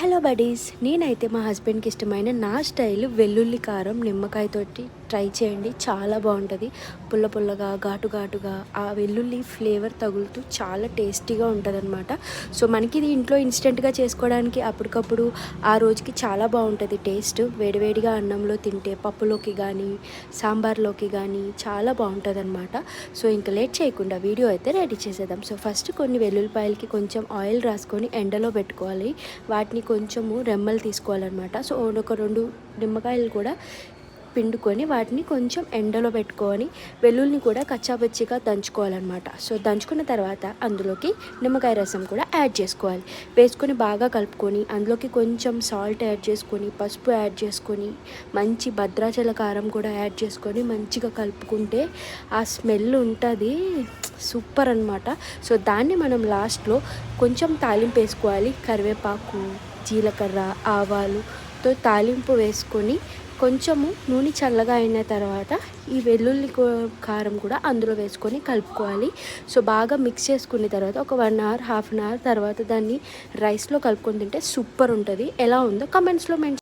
Hello buddies నేనైతే మా హస్బెండ్కి ఇష్టమైన నా స్టైల్ వెల్లుల్లి కారం నిమ్మకాయతోటి ట్రై చేయండి. చాలా బాగుంటుంది. పుల్ల పుల్లగా ఘాటు ఘాటుగా ఆ వెల్లుల్లి ఫ్లేవర్ తగులుతూ చాలా టేస్టీగా ఉంటుంది సో మనకి ఇది ఇంట్లో ఇన్స్టెంట్గా చేసుకోవడానికి అప్పటికప్పుడు ఆ రోజుకి చాలా బాగుంటుంది టేస్ట్. వేడివేడిగా అన్నంలో తింటే పప్పులోకి కానీ సాంబార్లోకి కానీ చాలా బాగుంటుంది అనమాట సో ఇంకా లేట్ చేయకుండా వీడియో అయితే రెడీ చేసేద్దాం. సో ఫస్ట్ కొన్ని వెల్లుల్లిపాయలకి కొంచెం ఆయిల్ రాసుకొని ఎండలో పెట్టుకోవాలి. వాటిని కొంచెము రెమ్మలు తీసుకోవాలన్నమాట. సో ఒక రెండు నిమ్మకాయలు కూడా పిండుకొని వాటిని కొంచెం ఎండలో పెట్టుకొని వెల్లుల్ని కూడా కచ్చాపచ్చిగా దంచుకోవాలన్నమాట. సో దంచుకున్న తర్వాత అందులోకి నిమ్మకాయ రసం కూడా యాడ్ చేసుకోవాలి. వేసుకొని బాగా కలుపుకొని అందులోకి కొంచెం సాల్ట్ యాడ్ చేసుకొని పసుపు యాడ్ చేసుకొని మంచి భద్రాచల కారం కూడా యాడ్ చేసుకొని మంచిగా కలుపుకుంటే ఆ స్మెల్ ఉంటుంది. సూపర్ అనమాట సో దాన్ని మనం లాస్ట్లో కొంచెం తాలింపు వేసుకోవాలి. కరివేపాకు జీలకర్ర ఆవాలుతో తాలింపు వేసుకొని కొంచెము నూనె చల్లగా అయిన తర్వాత ఈ వెల్లుల్లి కారం కూడా అందులో వేసుకొని కలుపుకోవాలి. సో బాగా మిక్స్ చేసుకున్న తర్వాత ఒక one hour half an hour తర్వాత దాన్ని రైస్లో కలుపుకొని తింటే సూపర్ ఉంటుంది. ఎలా ఉందో కమెంట్స్లో మెన్షన్